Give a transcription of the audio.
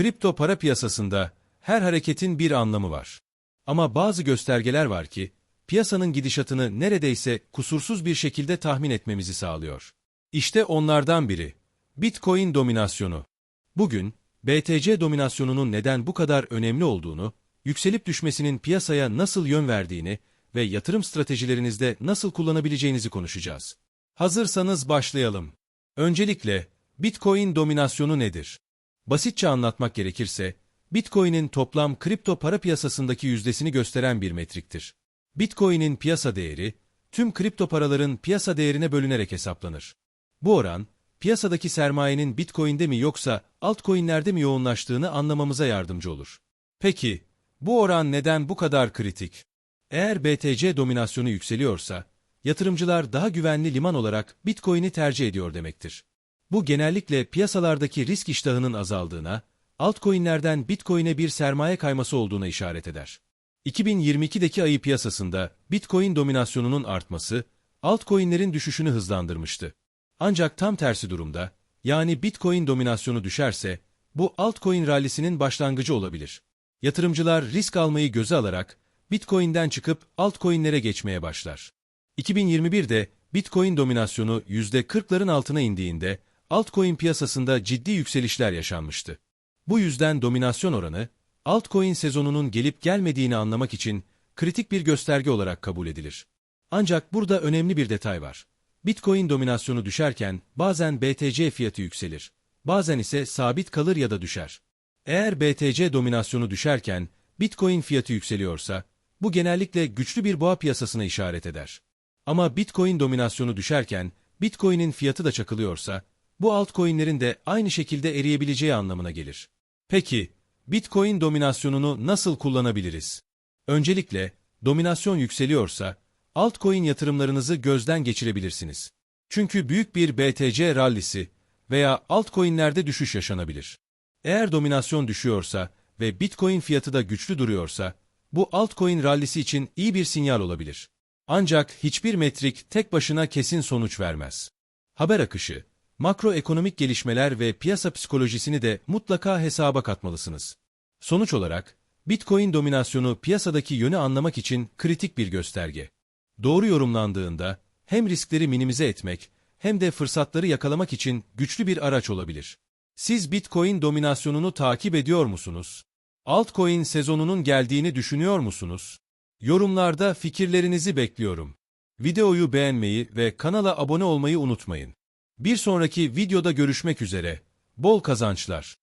Kripto para piyasasında her hareketin bir anlamı var. Ama bazı göstergeler var ki, piyasanın gidişatını neredeyse kusursuz bir şekilde tahmin etmemizi sağlıyor. İşte onlardan biri. Bitcoin dominasyonu. Bugün, BTC dominasyonunun neden bu kadar önemli olduğunu, yükselip düşmesinin piyasaya nasıl yön verdiğini ve yatırım stratejilerinizde nasıl kullanabileceğinizi konuşacağız. Hazırsanız başlayalım. Öncelikle, Bitcoin dominasyonu nedir? Basitçe anlatmak gerekirse, Bitcoin'in toplam kripto para piyasasındaki yüzdesini gösteren bir metriktir. Bitcoin'in piyasa değeri, tüm kripto paraların piyasa değerine bölünerek hesaplanır. Bu oran, piyasadaki sermayenin Bitcoin'de mi yoksa altcoin'lerde mi yoğunlaştığını anlamamıza yardımcı olur. Peki, bu oran neden bu kadar kritik? Eğer BTC dominasyonu yükseliyorsa, yatırımcılar daha güvenli liman olarak Bitcoin'i tercih ediyor demektir. Bu genellikle piyasalardaki risk iştahının azaldığına, altcoin'lerden Bitcoin'e bir sermaye kayması olduğuna işaret eder. 2022'deki ayı piyasasında Bitcoin dominasyonunun artması, altcoin'lerin düşüşünü hızlandırmıştı. Ancak tam tersi durumda, yani Bitcoin dominasyonu düşerse, bu altcoin rallisinin başlangıcı olabilir. Yatırımcılar risk almayı göze alarak, Bitcoin'den çıkıp altcoin'lere geçmeye başlar. 2021'de Bitcoin dominasyonu %40'ların altına indiğinde, altcoin piyasasında ciddi yükselişler yaşanmıştı. Bu yüzden dominasyon oranı, altcoin sezonunun gelip gelmediğini anlamak için kritik bir gösterge olarak kabul edilir. Ancak burada önemli bir detay var. Bitcoin dominasyonu düşerken bazen BTC fiyatı yükselir, bazen ise sabit kalır ya da düşer. Eğer BTC dominasyonu düşerken Bitcoin fiyatı yükseliyorsa, bu genellikle güçlü bir boğa piyasasına işaret eder. Ama Bitcoin dominasyonu düşerken Bitcoin'in fiyatı da çakılıyorsa, bu altcoin'lerin de aynı şekilde eriyebileceği anlamına gelir. Peki, Bitcoin dominasyonunu nasıl kullanabiliriz? Öncelikle, dominasyon yükseliyorsa, altcoin yatırımlarınızı gözden geçirebilirsiniz. Çünkü büyük bir BTC rallisi veya altcoin'lerde düşüş yaşanabilir. Eğer dominasyon düşüyorsa ve Bitcoin fiyatı da güçlü duruyorsa, bu altcoin rallisi için iyi bir sinyal olabilir. Ancak hiçbir metrik tek başına kesin sonuç vermez. Haber akışı, makroekonomik gelişmeler ve piyasa psikolojisini de mutlaka hesaba katmalısınız. Sonuç olarak, Bitcoin dominasyonu piyasadaki yönü anlamak için kritik bir gösterge. Doğru yorumlandığında hem riskleri minimize etmek hem de fırsatları yakalamak için güçlü bir araç olabilir. Siz Bitcoin dominasyonunu takip ediyor musunuz? Altcoin sezonunun geldiğini düşünüyor musunuz? Yorumlarda fikirlerinizi bekliyorum. Videoyu beğenmeyi ve kanala abone olmayı unutmayın. Bir sonraki videoda görüşmek üzere. Bol kazançlar.